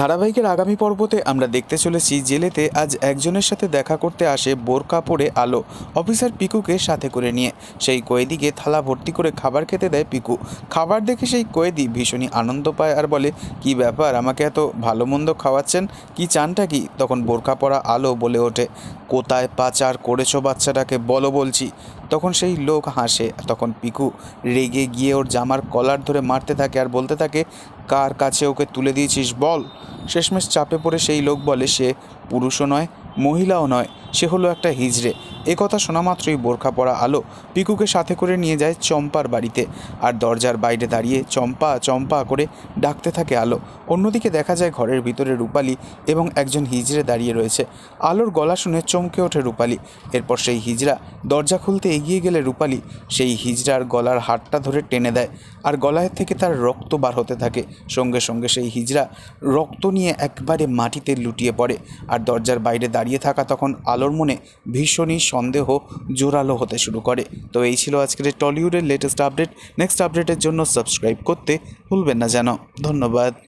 ধারাবাহিকের আগামী পর্বতে আমরা দেখতে চলেছি জেলেতে আজ একজনের সাথে দেখা করতে আসে বোরকা পরে আলো, অফিসার পিকুকে সাথে করে নিয়ে। সেই কয়েদিকে থালা ভর্তি করে খাবার খেতে দেয় পিকু। খাবার দেখে সেই কয়েদি ভীষণই আনন্দ পায় আর বলে, কি ব্যাপার, আমাকে এত ভালো মন্দ খাওয়াচ্ছেন? কি চানটা কি? তখন বোরকা পরা আলো বলে ওঠে, কোথায় পাচার করেছ বাচ্চাটাকে? বলো বলছি। তখন সেই লোক হাসে। তখন পিকু রেগে গিয়ে ওর জামার কলার ধরে মারতে থাকে আর বলতে থাকে, কার কাছে ওকে তুলে দিয়েছিস বল? শেষমেশ চাপে পড়ে সেই লোক বলে, সে পুরুষও নয়, মহিলাও নয়। সে হলো একটা হিজড়ে। এ কথা শোনা মাত্রই বোরখা পরা আলো পিকুকে সাথে করে নিয়ে যায় চম্পার বাড়িতে আর দরজার বাইরে দাঁড়িয়ে চম্পা চম্পা করে ডাকতে থাকে আলো। অন্যদিকে দেখা যায় ঘরের ভিতরে রূপালি এবং একজন হিজড়ে দাঁড়িয়ে রয়েছে। আলোর গলা শুনে চমকে ওঠে রূপালি। এরপর সেই হিজড়া দরজা খুলতে এগিয়ে গেলে রূপালি সেই হিজড়ার গলার হাতটা ধরে টেনে দেয় আর গলায় থেকে তার রক্ত বার হতে থাকে। সঙ্গে সঙ্গে সেই হিজড়া রক্ত নিয়ে একবারে মাটিতে লুটিয়ে পড়ে আর দরজার বাইরে দাঁড়িয়ে থাকা তখন আলোর মনে ভীষণই সন্দেহ জোরালো হতে শুরু করে। তো এই ছিল আজকের টলিউডের লেটেস্ট আপডেট নেক্সট আপডেটের জন্য সাবস্ক্রাইব করতে ভুলবেন না যেন ধন্যবাদ।